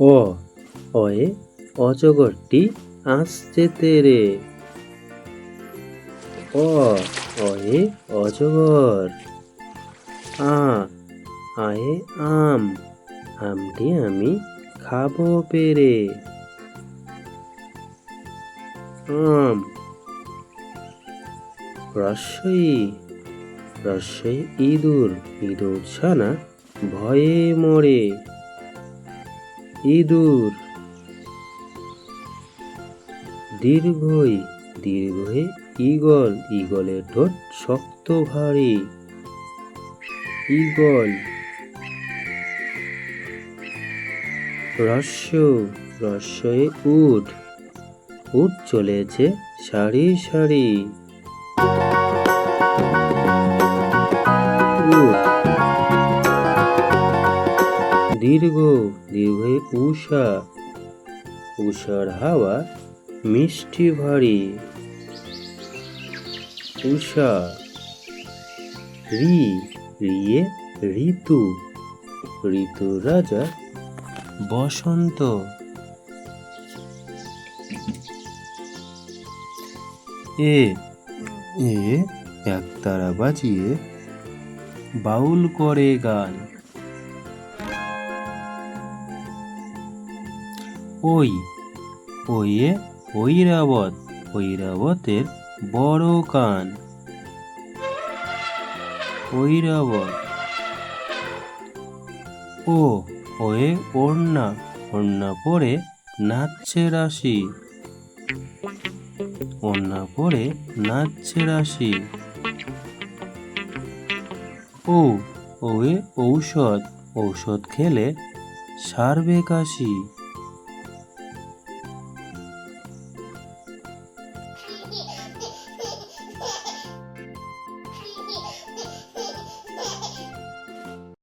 অ অয়ে অজগরটি আসছে তেরে। অ অয়ে অজগর। আ, আয়ে আম। আমটি আমি খাব পেরে। আম। রস্যই রস্যই ইঁদুর। ইঁদুর ছানা ভয়ে মরে। ইঁদুর। দীর্ঘই দীর্ঘয়ে ঈগল, ঈগলের ঠোঁট শক্ত ভারী। ঈগল। রস্য রস্যয়ে উট। উট চলেছে সারি সারি। দীর্ঘ দীর্ঘয়ে উষা উষার হাওয়া মিষ্টি ভারী। উষা রি, রিয়ে ঋতু। ঋতু রাজা বসন্ত। এ এ একতারা বাজিয়ে বাউল করে গান। ওই ওইয়ে ঐরাবত ঐরাবতের বড় কান। ঐরাবত ও ওয়ে ওড়না ওড়না পরে নাচছে রাশি। ওড়না পরে নাচছে রাশি। ও ওয়ে ঔষধ ঔষধ খেলে সারবে কাশি।